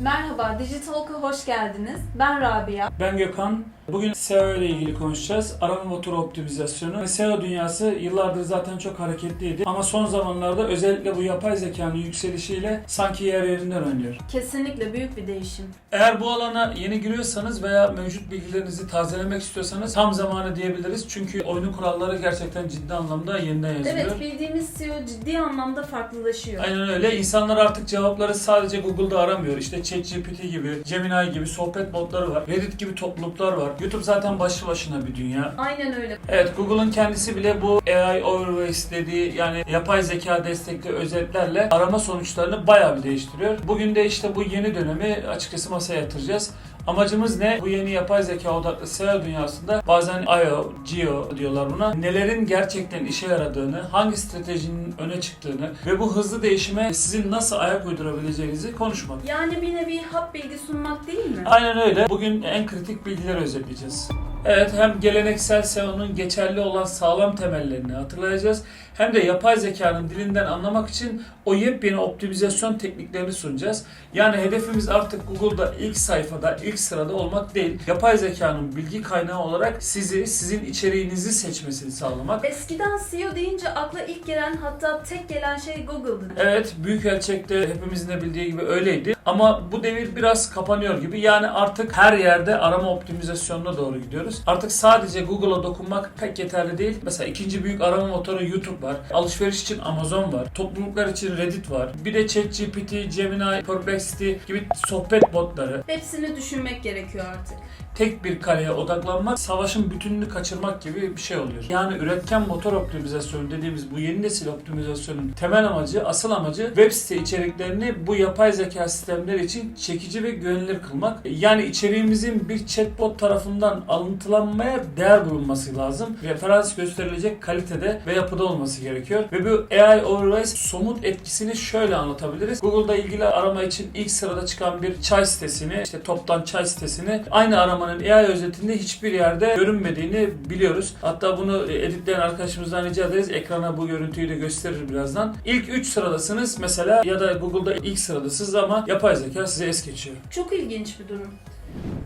Merhaba, Digitalk'a hoş geldiniz. Ben Rabia. Ben Gökhan. Bugün SEO ile ilgili konuşacağız. Arama motoru optimizasyonu. SEO dünyası yıllardır zaten çok hareketliydi. Ama son zamanlarda özellikle bu yapay zekanın yükselişiyle sanki yer yerinden oynuyor. Kesinlikle büyük bir değişim. Eğer bu alana yeni giriyorsanız veya mevcut bilgilerinizi tazelemek istiyorsanız tam zamanı diyebiliriz. Çünkü oyunun kuralları gerçekten ciddi anlamda yeniden yazılıyor. Evet, bildiğimiz SEO ciddi anlamda farklılaşıyor. Aynen öyle. İnsanlar artık cevapları sadece Google'da aramıyor. İşte ChatGPT gibi, Gemini gibi sohbet botları var. Reddit gibi topluluklar var. YouTube zaten başlı başına bir dünya. Aynen öyle. Evet Google'ın kendisi bile bu AI Overviews dediği yani yapay zeka destekli özetlerle arama sonuçlarını bayağı bir değiştiriyor. Bugün de işte bu yeni dönemi açıkçası masaya yatıracağız. Amacımız ne? Bu yeni yapay zeka odaklı SEO dünyasında bazen IO, GEO diyorlar buna. Nelerin gerçekten işe yaradığını, hangi stratejinin öne çıktığını ve bu hızlı değişime sizin nasıl ayak uydurabileceğinizi konuşmak. Yani bir nevi hap bilgi sunmak değil mi? Aynen öyle. Bugün en kritik bilgileri özetleyeceğiz. Evet hem geleneksel SEO'nun geçerli olan sağlam temellerini hatırlayacağız hem de yapay zekanın dilinden anlamak için o yepyeni optimizasyon tekniklerini sunacağız. Yani hedefimiz artık Google'da ilk sayfada, ilk sırada olmak değil. Yapay zekanın bilgi kaynağı olarak sizi, sizin içeriğinizi seçmesini sağlamak. Eskiden SEO deyince akla ilk gelen hatta tek gelen şey Google'dı. Evet, büyük ölçekte hepimizin de bildiği gibi öyleydi. Ama bu devir biraz kapanıyor gibi. Yani artık her yerde arama optimizasyonuna doğru gidiyoruz. Artık sadece Google'a dokunmak pek yeterli değil. Mesela ikinci büyük arama motoru YouTube var. Alışveriş için Amazon var. Topluluklar için Reddit var. Bir de ChatGPT, Gemini, Perplexity gibi sohbet botları. Hepsini düşünmek gerekiyor artık. Tek bir kaleye odaklanmak, savaşın bütününü kaçırmak gibi bir şey oluyor. Yani üretken motor optimizasyonu dediğimiz bu yeni nesil optimizasyonun temel amacı, asıl amacı web site içeriklerini bu yapay zeka sistemleri için çekici ve güvenilir kılmak. Yani içeriğimizin bir chatbot tarafından alıntılanmaya değer bulunması lazım. Referans gösterilecek kalitede ve yapıda olması gerekiyor. Ve bu AI Overlays somut etkisini şöyle anlatabiliriz. Google'da ilgili arama için ilk sırada çıkan bir çay sitesini, işte toptan çay sitesini aynı aramanın AI özetinde hiçbir yerde görünmediğini biliyoruz. Hatta bunu editleyen arkadaşımızdan rica ederiz. Ekrana bu görüntüyü de gösterir birazdan. İlk 3 sıradasınız mesela ya da Google'da ilk sıradasınız ama yapay zeka size es geçiyor. Çok ilginç bir durum.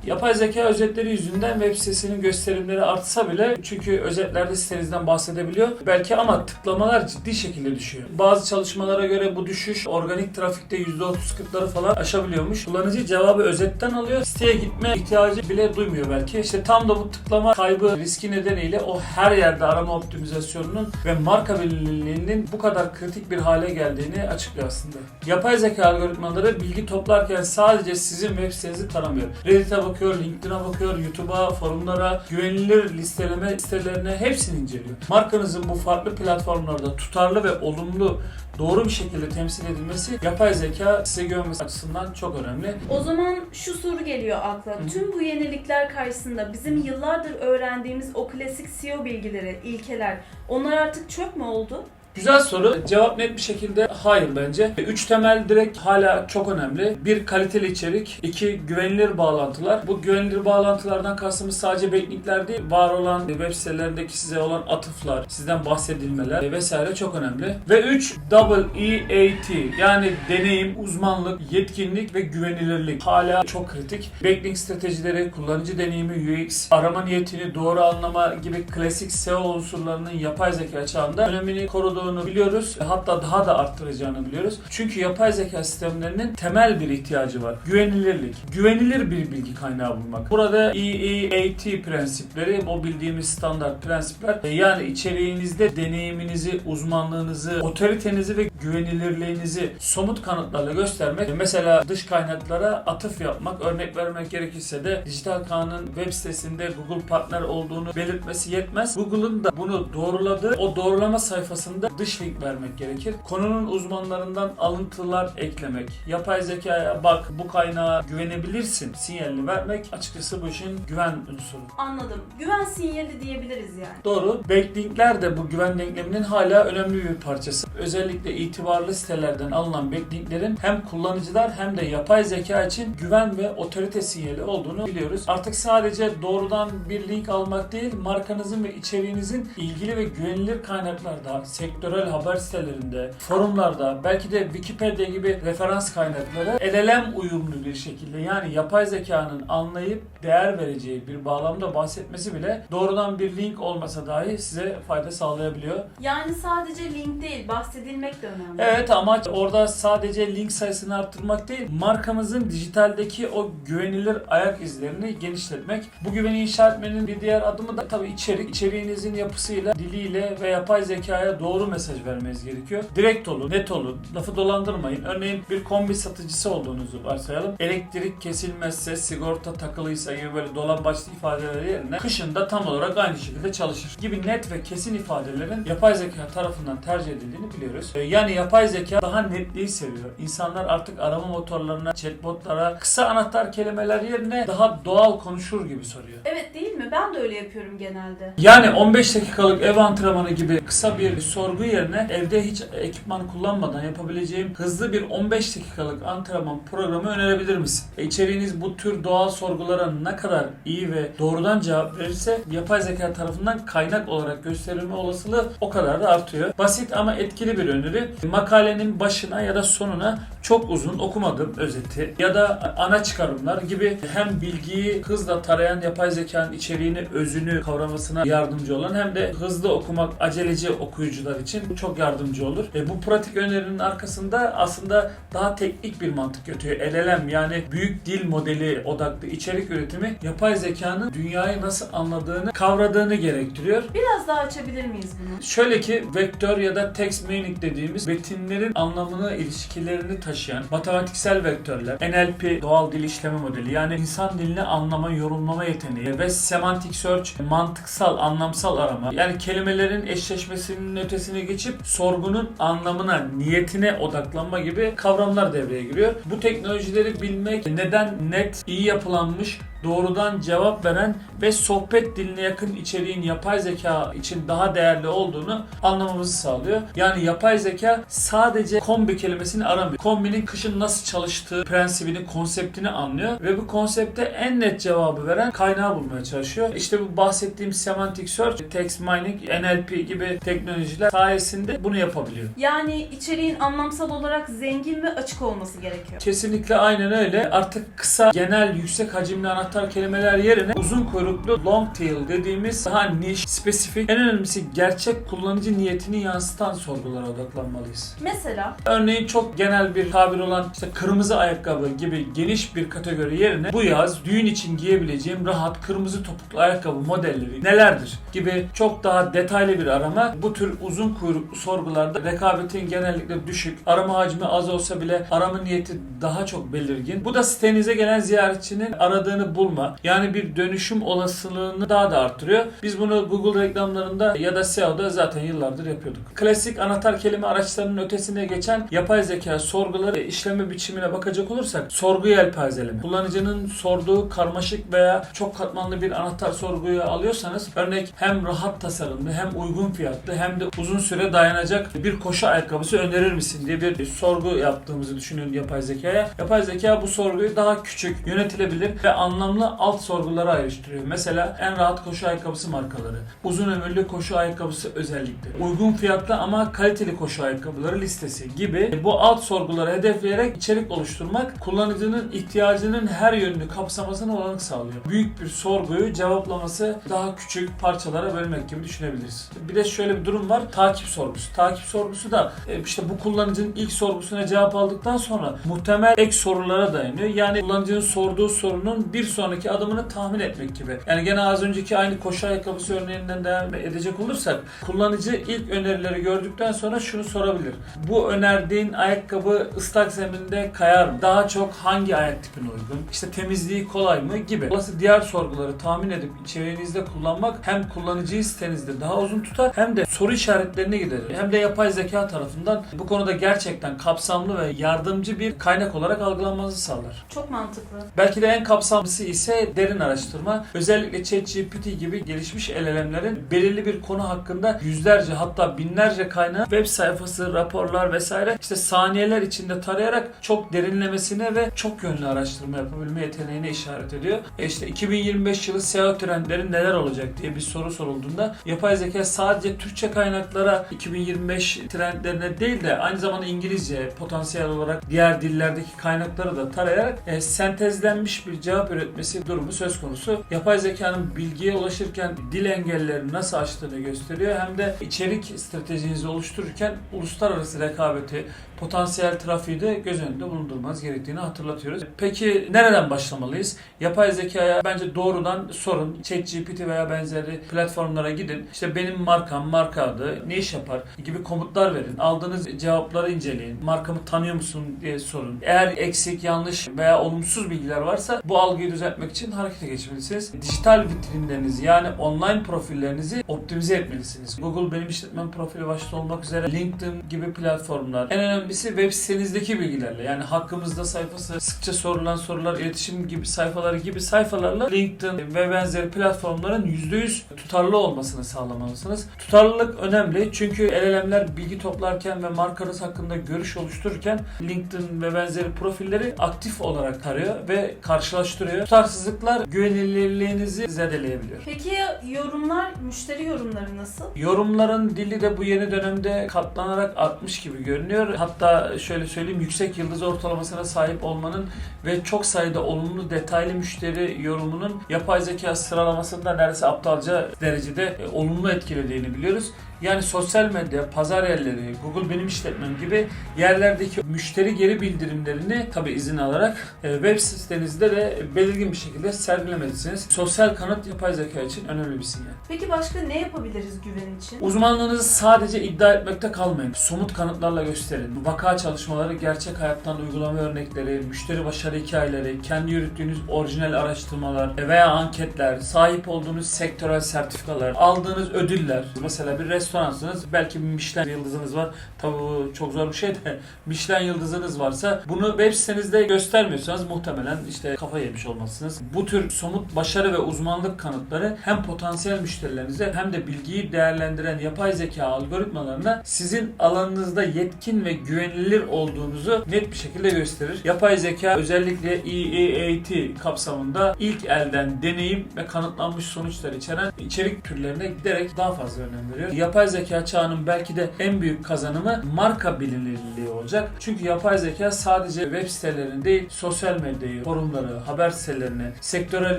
Yapay zeka özetleri yüzünden web sitesinin gösterimleri artsa bile çünkü özetlerde sitenizden bahsedebiliyor. Belki ama tıklamalar ciddi şekilde düşüyor. Bazı çalışmalara göre bu düşüş organik trafikte %30-40'ları falan aşabiliyormuş. Kullanıcı cevabı özetten alıyor. Siteye gitme ihtiyacı bile duymuyor belki. İşte tam da bu tıklama kaybı riski nedeniyle o her yerde arama optimizasyonunun ve marka belirliliğinin bu kadar kritik bir hale geldiğini açıklıyor aslında. Yapay zeka algoritmaları bilgi toplarken sadece sizin web sitenizi taramıyor. Reddit'e bakıyor, LinkedIn'e bakıyor, YouTube'a, forumlara, güvenilir listeleme sitelerine hepsini inceliyor. Markanızın bu farklı platformlarda tutarlı ve olumlu doğru bir şekilde temsil edilmesi yapay zeka size güvenmesi açısından çok önemli. O zaman şu soru geliyor akla. Tüm bu yenilikler karşısında bizim yıllardır öğrendiğimiz o klasik SEO bilgileri, ilkeler, onlar artık çöp mü oldu? Güzel soru. Cevap net bir şekilde hayır bence. Üç temel direkt hala çok önemli. Bir kaliteli içerik, iki güvenilir bağlantılar. Bu güvenilir bağlantılardan kastımız sadece backlinkler değil, var olan web sitelerindeki size olan atıflar, sizden bahsedilmeler vesaire çok önemli. Ve üç double EAT yani deneyim, uzmanlık, yetkinlik ve güvenilirlik hala çok kritik. Backlink stratejileri, kullanıcı deneyimi, UX, arama niyetini doğru anlama gibi klasik SEO unsurlarının yapay zeka çağında önemini koruduğunu biliyoruz. Hatta daha da arttıracağını biliyoruz. Çünkü yapay zeka sistemlerinin temel bir ihtiyacı var. Güvenilirlik. Güvenilir bir bilgi kaynağı bulmak. Burada EEAT prensipleri, o bildiğimiz standart prensipler. Yani içeriğinizde deneyiminizi, uzmanlığınızı, otoritenizi ve güvenilirliğinizi somut kanıtlarla göstermek. Mesela dış kaynaklara atıf yapmak. Örnek vermek gerekirse de Dijital Kaan'ın web sitesinde Google partner olduğunu belirtmesi yetmez. Google'ın da bunu doğruladığı o doğrulama sayfasında dış link vermek gerekir. Konunun uzmanlarından alıntılar eklemek. Yapay zekaya bak bu kaynağa güvenebilirsin sinyalini vermek açıkçası bu işin güven unsuru. Anladım. Güven sinyali diyebiliriz yani. Doğru. Backlinkler de bu güven denkleminin hala önemli bir parçası. Özellikle itibarlı sitelerden alınan backlinklerin hem kullanıcılar hem de yapay zeka için güven ve otorite sinyali olduğunu biliyoruz. Artık sadece doğrudan bir link almak değil, markanızın ve içeriğinizin ilgili ve güvenilir kaynaklarda, sekme sektörel haber sitelerinde, forumlarda, belki de Wikipedia gibi referans kaynakları LLM uyumlu bir şekilde yani yapay zekanın anlayıp değer vereceği bir bağlamda bahsetmesi bile doğrudan bir link olmasa dahi size fayda sağlayabiliyor. Yani sadece link değil, bahsedilmek de önemli. Evet amaç orada sadece link sayısını arttırmak değil, markamızın dijitaldeki o güvenilir ayak izlerini genişletmek. Bu güveni inşa etmenin bir diğer adımı da tabii içerik. İçeriğinizin yapısıyla, diliyle ve yapay zekaya doğru mesaj vermeniz gerekiyor. Direkt olun, net olun, lafı dolandırmayın. Örneğin bir kombi satıcısı olduğunuzu varsayalım. Elektrik kesilmezse, sigorta takılıysa gibi böyle dolan başlı ifadeler yerine kışın da tam olarak aynı şekilde çalışır gibi net ve kesin ifadelerin yapay zeka tarafından tercih edildiğini biliyoruz. Ee, Yani yapay zeka daha netliği seviyor. İnsanlar artık arama motorlarına, chatbotlara kısa anahtar kelimeler yerine daha doğal konuşur gibi soruyor. Evet değil mi? Ben de öyle yapıyorum genelde. Yani 15 dakikalık ev antrenmanı gibi kısa bir sorgu yerine evde hiç ekipman kullanmadan yapabileceğim hızlı bir 15 dakikalık antrenman programı önerebilir misin? E, bu tür doğal sorgulara ne kadar iyi ve doğrudan cevap verirse yapay zeka tarafından kaynak olarak gösterilme olasılığı o kadar da artıyor. Basit ama etkili bir öneri. Makalenin başına ya da sonuna çok uzun okumadım özeti ya da ana çıkarımlar gibi hem bilgiyi hızla tarayan yapay zekanın içeriğini, özünü kavramasına yardımcı olan hem de hızlı okumak aceleci okuyucular için çok yardımcı olur. E, bu pratik önerinin arkasında aslında daha teknik bir mantık yatıyor. LLM yani büyük dil modeli odaklı içerik üretimi yapay zekanın dünyayı nasıl anladığını, kavradığını gerektiriyor. Biraz daha açabilir miyiz bunu? Şöyle ki vektör ya da text meaning dediğimiz metinlerin anlamını, ilişkilerini taşıyan matematiksel vektörler, NLP doğal dil işleme modeli yani insan dilini anlama, yorumlama yeteneği ve semantic search mantıksal, anlamsal arama yani kelimelerin eşleşmesinin ötesine geçip sorgunun anlamına, niyetine odaklanma gibi kavramlar devreye giriyor. Bu teknolojileri bilmek neden net, iyi yapılanmış doğrudan cevap veren ve sohbet diline yakın içeriğin yapay zeka için daha değerli olduğunu anlamamızı sağlıyor. Yani yapay zeka sadece kombi kelimesini aramıyor. Kombinin kışın nasıl çalıştığı prensibini, konseptini anlıyor ve bu konsepte en net cevabı veren kaynağı bulmaya çalışıyor. İşte bu bahsettiğim semantic search, text mining, NLP gibi teknolojiler sayesinde bunu yapabiliyor. Yani içeriğin anlamsal olarak zengin ve açık olması gerekiyor. Kesinlikle aynen öyle. Artık kısa, genel, yüksek hacimli anahtar kelimeler yerine uzun kuyruklu long tail dediğimiz daha niş, spesifik, en önemlisi gerçek kullanıcı niyetini yansıtan sorgulara odaklanmalıyız. Mesela Örneğin çok genel bir tabir olan işte kırmızı ayakkabı gibi geniş bir kategori yerine bu yaz düğün için giyebileceğim rahat kırmızı topuklu ayakkabı modelleri nelerdir gibi çok daha detaylı bir arama bu tür uzun kuyruklu sorgularda rekabetin genellikle düşük, arama hacmi az olsa bile arama niyeti daha çok belirgin. Bu da sitenize gelen ziyaretçinin aradığını bulma yani bir dönüşüm olasılığını daha da artırıyor. Biz bunu Google reklamlarında ya da SEO'da zaten yıllardır yapıyorduk. Klasik anahtar kelime araçlarının ötesine geçen yapay zeka sorguları işleme biçimine bakacak olursak sorgu yelpazeleme. Kullanıcının sorduğu karmaşık veya çok katmanlı bir anahtar sorguyu alıyorsanız örnek hem rahat tasarımlı hem uygun fiyatlı hem de uzun süre dayanacak bir koşu ayakkabısı önerir misin diye bir sorgu yaptığımızı düşünün yapay zekaya. Yapay zeka bu sorguyu daha küçük, yönetilebilir ve anlamlı alt sorgulara ayrıştırıyor. Mesela en rahat koşu ayakkabısı markaları, uzun ömürlü koşu ayakkabısı özellikleri, uygun fiyatlı ama kaliteli koşu ayakkabıları listesi gibi bu alt sorguları hedefleyerek içerik oluşturmak kullanıcının ihtiyacının her yönünü kapsamasına olanak sağlıyor. Büyük bir sorguyu cevaplaması daha küçük parçalara bölmek gibi düşünebiliriz. Bir de şöyle bir durum var. Takip sorgusu. Takip sorgusu da e, işte bu kullanıcının ilk sorgusuna cevap aldıktan sonra muhtemel ek sorulara dayanıyor. Yani kullanıcının sorduğu sorunun bir sonraki adımını tahmin etmek gibi. Yani gene az önceki aynı koşu ayakkabısı örneğinden devam edecek olursak kullanıcı ilk önerileri gördükten sonra şunu sorabilir. Bu önerdiğin ayakkabı ıslak zeminde kayar mı? Daha çok hangi ayak tipine uygun? İşte temizliği kolay mı? Gibi. Olası diğer sorguları tahmin edip içeriğinizde kullanmak hem kullanıcıyı sitenizde daha uzun tutar hem de soru işaretlerini giderir. Hem de yapay zeka tarafından bu konuda gerçekten kapsamlı ve yardımcı bir kaynak olarak algılanmanızı sağlar. çok mantıklı. Belki de en kapsamlısı ise derin araştırma. Özellikle ChatGPT gibi gelişmiş LLM'lerin belirli bir konu hakkında yüzlerce hatta binlerce kaynağı web sayfası, raporlar vesaire işte saniyeler içinde tarayarak çok derinlemesine ve çok yönlü araştırma yapabilme yeteneğine işaret ediyor. E işte 2025 yılı SEO trendleri neler olacak diye bir soru sorulduğunda yapay zeka sadece Türkçe kaynaklara 2025 trendlerine değil de aynı zamanda İngilizce potansiyel olarak diğer dillerdeki kaynakları da tarayarak e, sentezlenmiş bir cevap üretmesi durumu söz konusu. Yapay zekanın bilgiye ulaşırken dil engellerini nasıl aştığını gösteriyor hem de içerik stratejinizi oluştururken uluslararası rekabeti, potansiyel trafiği de göz önünde bulundurmanız gerektiğini hatırlatıyoruz. Peki nereden başlamalıyız? Yapay zekaya bence doğrudan sorun. ChatGPT veya benzeri platformlara gidin. İşte benim markam, marka adı, ne iş yapar gibi komutlar verin. Aldığınız cevapları inceleyin. Markamı tanıyor musun diye sorun. Eğer eksik, yanlış veya olumsuz bilgiler varsa bu algıyı düzeltmek için harekete geçmelisiniz. Dijital vitrinlerinizi yani online profillerinizi optimize etmelisiniz. Google benim işletmem profili başta olmak üzere LinkedIn gibi platformlar. En önemlisi web sitenizdeki bilgilerle yani hakkımızda sayfası, sıkça sorulan sorular, iletişim gibi sayfaları gibi sayfalarla LinkedIn ve benzeri platformların %100 tutarlı olmasını sağlamalısınız. Tutarlılık önemli çünkü LLM'ler bilgi toplarken ve markanız hakkında görüş oluştururken LinkedIn ve benzeri profilleri aktif olarak tarıyor ve karşılaştırıyor. Tutarsızlıklar güvenilirliğinizi zedeleyebiliyor. Peki yorumlar, müşteri yorumları nasıl? Yorumların dili de bu yeni dönemde katlanarak artmış gibi görünüyor. Hatta şöyle söyleyeyim yüksek yıldız ortalamasına sahip olmanın ve çok sayıda olumlu detaylı müşteri yorumunun yapay zeka sıralamasında neredeyse aptalca derecede e, olumlu etkilediğini biliyoruz. Yani sosyal medya, pazar yerleri, Google Benim İşletmem gibi yerlerdeki müşteri geri bildirimlerini tabi izin alarak e, web sitenizde de belirgin bir şekilde sergilemelisiniz. Sosyal kanıt yapay zeka için önemli bir sinyal. Peki başka ne yapabiliriz güven için? Uzmanlığınızı sadece iddia etmekte kalmayın. Somut kanıtlarla gösterin. Vaka çalışmaları, gerçek hayattan uygulama örnekleri, müşteri başarı hikayeleri, kendi yürüttüğünüz orijinal araştırmalar veya anketler, sahip olduğunuz sektörel sertifikalar, aldığınız ödüller. Mesela bir restoransınız, belki bir Michelin yıldızınız var. Tabii çok zor bir şey de Michelin yıldızınız varsa bunu web sitenizde göstermiyorsanız muhtemelen işte kafa yemiş olmalısınız. Bu tür somut başarı ve uzmanlık kanıtları hem potansiyel müşterilerinize hem de bilgiyi değerlendiren yapay zeka algoritmalarına sizin alanınızda yetkin ve güvenilir olduğunuzu net bir şekilde gösterir. Yapay zeka özellikle EEAT kapsamında ilk elden deneyim ve kanıtlanmış sonuçlar içeren içerik türlerine giderek daha fazla önem veriyor. Yapay zeka çağının belki de en büyük kazanımı marka bilinirliği olacak. Çünkü yapay zeka sadece web sitelerini değil, sosyal medyayı, forumları, haber sitelerini, sektörel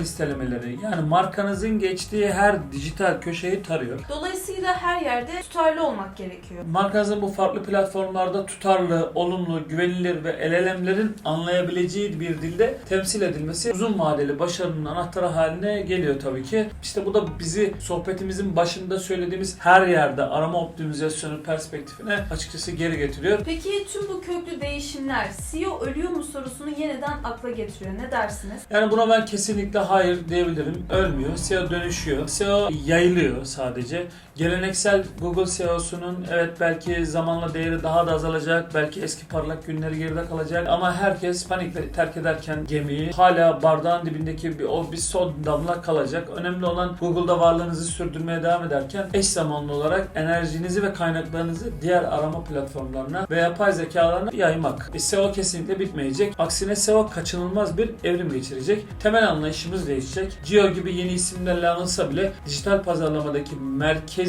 listelemeleri yani markanızın geçtiği her dijital köşeyi tarıyor. Dolayısıyla her yerde tutarlı olmak gerekiyor. Markanızın bu farklı platformlarda tutarlı, olumlu, güvenilir ve LLM'lerin anlayabileceği bir dilde temsil edilmesi uzun vadeli başarının anahtarı haline geliyor tabii ki. İşte bu da bizi sohbetimizin başında söylediğimiz her yerde arama optimizasyonu perspektifine açıkçası geri getiriyor. Peki tüm bu köklü değişimler SEO ölüyor mu sorusunu yeniden akla getiriyor. Ne dersiniz? Yani buna ben kesinlikle hayır diyebilirim. Ölmüyor. SEO dönüşüyor. SEO yayılıyor sadece. Geleneksel Google SEO'sunun evet belki zamanla değeri daha da azalacak. Belki eski parlak günleri geride kalacak. Ama herkes panikle terk ederken gemiyi hala bardağın dibindeki bir, o bir son damla kalacak. Önemli olan Google'da varlığınızı sürdürmeye devam ederken eş zamanlı olarak enerjinizi ve kaynaklarınızı diğer arama platformlarına ve yapay zekalarına yaymak. E, SEO kesinlikle bitmeyecek. Aksine SEO kaçınılmaz bir evrim geçirecek. Temel anlayışımız değişecek. Geo gibi yeni isimlerle anılsa bile dijital pazarlamadaki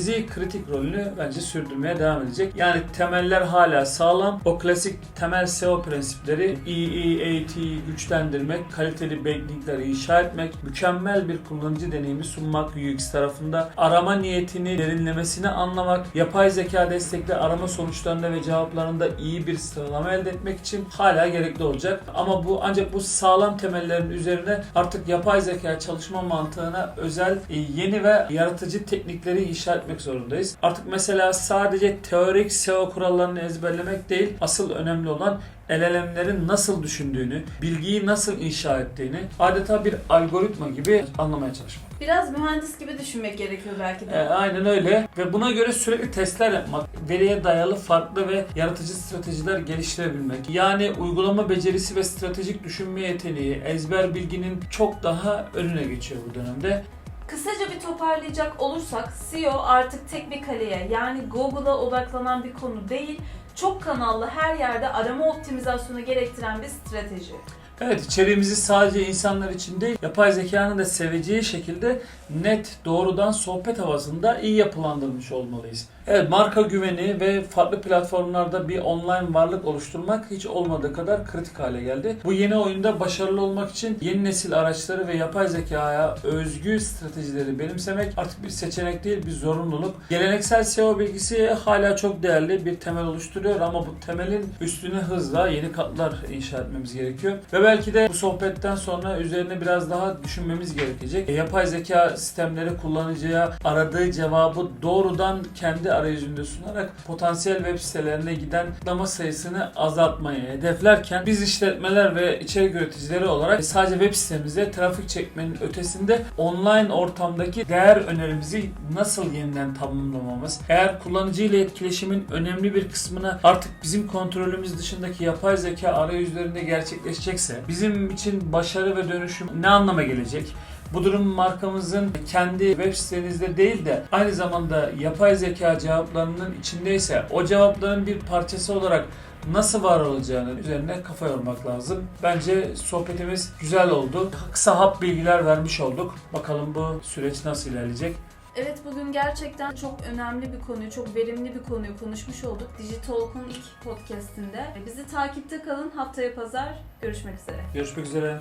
merkezi kritik rolünü bence sürdürmeye devam edecek. Yani temeller hala sağlam. O klasik temel SEO prensipleri EEAT'yi güçlendirmek, kaliteli backlinkleri inşa etmek, mükemmel bir kullanıcı deneyimi sunmak UX tarafında, arama niyetini derinlemesine anlamak, yapay zeka destekli arama sonuçlarında ve cevaplarında iyi bir sıralama elde etmek için hala gerekli olacak. Ama bu ancak bu sağlam temellerin üzerine artık yapay zeka çalışma mantığına özel e, yeni ve yaratıcı teknikleri inşa etmek zorundayız. Artık mesela sadece teorik SEO kurallarını ezberlemek değil, asıl önemli olan LLM'lerin nasıl düşündüğünü, bilgiyi nasıl inşa ettiğini adeta bir algoritma gibi anlamaya çalışmak. Biraz mühendis gibi düşünmek gerekiyor belki de. E, aynen öyle ve buna göre sürekli testler yapmak, veriye dayalı farklı ve yaratıcı stratejiler geliştirebilmek. Yani uygulama becerisi ve stratejik düşünme yeteneği, ezber bilginin çok daha önüne geçiyor bu dönemde. Kısaca bir toparlayacak olursak SEO artık tek bir kaleye yani Google'a odaklanan bir konu değil, çok kanallı her yerde arama optimizasyonu gerektiren bir strateji. Evet içeriğimizi sadece insanlar için değil, yapay zekanın da seveceği şekilde net, doğrudan sohbet havasında iyi yapılandırmış olmalıyız. Evet marka güveni ve farklı platformlarda bir online varlık oluşturmak hiç olmadığı kadar kritik hale geldi. Bu yeni oyunda başarılı olmak için yeni nesil araçları ve yapay zekaya özgü stratejileri benimsemek artık bir seçenek değil bir zorunluluk. Geleneksel SEO bilgisi hala çok değerli bir temel oluşturuyor ama bu temelin üstüne hızla yeni katlar inşa etmemiz gerekiyor. Ve belki de bu sohbetten sonra üzerine biraz daha düşünmemiz gerekecek. E, Yapay zeka sistemleri kullanıcıya aradığı cevabı doğrudan kendi arayüzünde sunarak potansiyel web sitelerine giden tıklama sayısını azaltmayı hedeflerken biz işletmeler ve içerik üreticileri olarak sadece web sitemize trafik çekmenin ötesinde online ortamdaki değer önerimizi nasıl yeniden tamamlamamız, eğer kullanıcı ile etkileşimin önemli bir kısmını artık bizim kontrolümüz dışındaki yapay zeka arayüzlerinde gerçekleşecekse bizim için başarı ve dönüşüm ne anlama gelecek? Bu durum markamızın kendi web sitenizde değil de aynı zamanda yapay zeka cevaplarının içindeyse o cevapların bir parçası olarak nasıl var olacağını üzerine kafa yormak lazım. Bence sohbetimiz güzel oldu. Kısa hap bilgiler vermiş olduk. Bakalım bu süreç nasıl ilerleyecek. Evet bugün gerçekten çok önemli bir konuyu, çok verimli bir konuyu konuşmuş olduk. Digitalk'un ilk podcastinde. Bizi takipte kalın. Haftaya pazar görüşmek üzere. Görüşmek üzere.